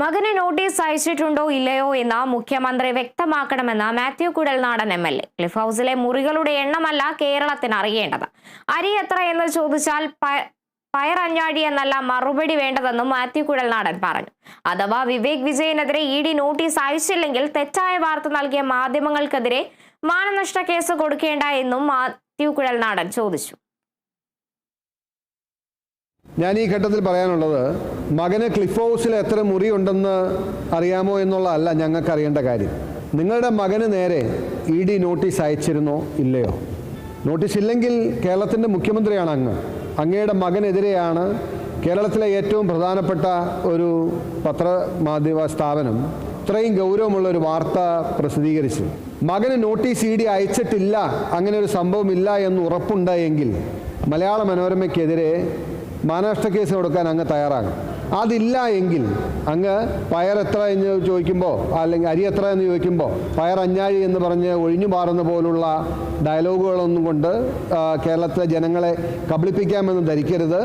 മകന് നോട്ടീസ് അയച്ചിട്ടുണ്ടോ ഇല്ലയോ എന്ന് മുഖ്യമന്ത്രി വ്യക്തമാക്കണമെന്ന് Mathew Kuzhalnadan M L A. Cliff ഹൗസിലെ മുറികളുടെ എണ്ണമല്ല കേരളത്തിന് അറിയേണ്ടത്. അരി എത്ര എന്ന് ചോദിച്ചാൽ പയർ പയറഞ്ഞാഴി എന്നല്ല മറുപടി വേണ്ടതെന്നും മാത്യു കുഴൽനാടൻ പറഞ്ഞു. അഥവാ വിവേക് വിജയനെതിരെ ഇ ഡി നോട്ടീസ് അയച്ചില്ലെങ്കിൽ തെറ്റായ വാർത്ത നൽകിയ മാധ്യമങ്ങൾക്കെതിരെ മാനനഷ്ട കേസ് കൊടുക്കേണ്ട എന്നും മാത്യു കുഴൽനാടൻ ചോദിച്ചു. ഞാൻ ഈ ഘട്ടത്തിൽ പറയാനുള്ളത് മകന് ക്ലിഫ് ഹൗസിൽ എത്ര മുറി ഉണ്ടെന്ന് അറിയാമോ എന്നുള്ളതല്ല ഞങ്ങൾക്ക് അറിയേണ്ട കാര്യം. നിങ്ങളുടെ മകന് നേരെ ഇ ഡി നോട്ടീസ് അയച്ചിരുന്നോ ഇല്ലയോ? നോട്ടീസ് ഇല്ലെങ്കിൽ കേരളത്തിന്റെ മുഖ്യമന്ത്രിയാണ് അങ്ങ്. അങ്ങയുടെ മകനെതിരെയാണ് കേരളത്തിലെ ഏറ്റവും പ്രധാനപ്പെട്ട ഒരു പത്രമാധ്യമ സ്ഥാപനം ഇത്രയും ഗൗരവമുള്ള ഒരു വാർത്ത പ്രസിദ്ധീകരിച്ചു മകന് നോട്ടീസ് ഇ ഡി അയച്ചിട്ടില്ല അങ്ങനെ ഒരു സംഭവം ഇല്ല എന്ന് ഉറപ്പുണ്ടായെങ്കിൽ മലയാള മനോരമയ്ക്കെതിരെ മാനനഷ്ട കേസ് കൊടുക്കാൻ അങ്ങ് തയ്യാറാകും അതില്ല എങ്കിൽ അങ്ങ് പയർ എത്ര എന്ന് ചോദിക്കുമ്പോൾ അല്ലെങ്കിൽ അരി എത്ര എന്ന് ചോദിക്കുമ്പോൾ പയർ അഞ്ഞാഴി എന്ന് പറഞ്ഞ് ഒഴിഞ്ഞു മാറുന്ന പോലുള്ള ഡയലോഗുകളൊന്നും കൊണ്ട് കേരളത്തിലെ ജനങ്ങളെ കബളിപ്പിക്കാമെന്ന് ധരിക്കരുത്.